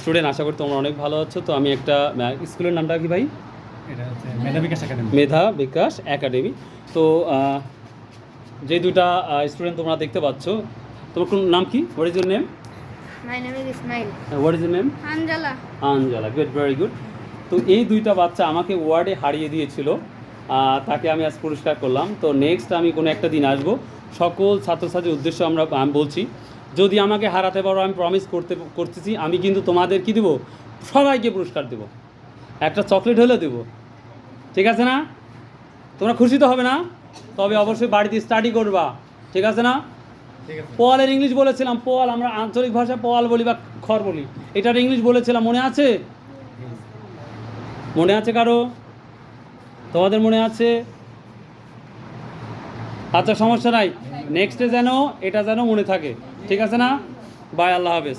Student আশা করি তোমরা অনেক ভালো আছো। তো আমি একটা স্কুলের নামটা কি ভাই? মেধা বিকাশ একাডেমি। মেধা বিকাশ একাডেমি। তো যে দুটা স্টুডেন্ট তোমরা দেখতে পাচ্ছ তোমার কোন নাম কি? What is your name. What is your name. Anjala good very good তো এই দুইটা বাচ্চা আমাকে ওয়ার্ডে হারিয়ে দিয়েছিল তাকে আমি আজ পুরস্কার করলাম। তো নেক্সট আমি কোনো একটা দিন আসব। সকল ছাত্রছাত্রীর উদ্দেশ্য আমরা আমি বলছি যদি আমাকে হারাতে পারো আমি প্রমিস করতে করতেছি আমি কিন্তু তোমাদের কি দেবো? সবাইকে পুরস্কার দেবো। একটা চকলেট হলেও দেবো। ঠিক আছে না? তোমরা খুশি তো হবে না? তবে অবশ্যই বাড়িতে স্টাডি করবা। ঠিক আছে না? পোয়ালের ইংলিশ বলেছিলাম পোয়াল আমরা আঞ্চলিক ভাষায় পোয়াল বলি বা খড় বলি। এটার ইংলিশ বলেছিলাম মনে আছে? মনে আছে কারও? তোমাদের মনে আছে? আচ্ছা সমস্যা নাই। নেক্সটে যেন এটা যেন মনে থাকে। ঠিক আছে না? বাই আল্লাহ হাফেজ।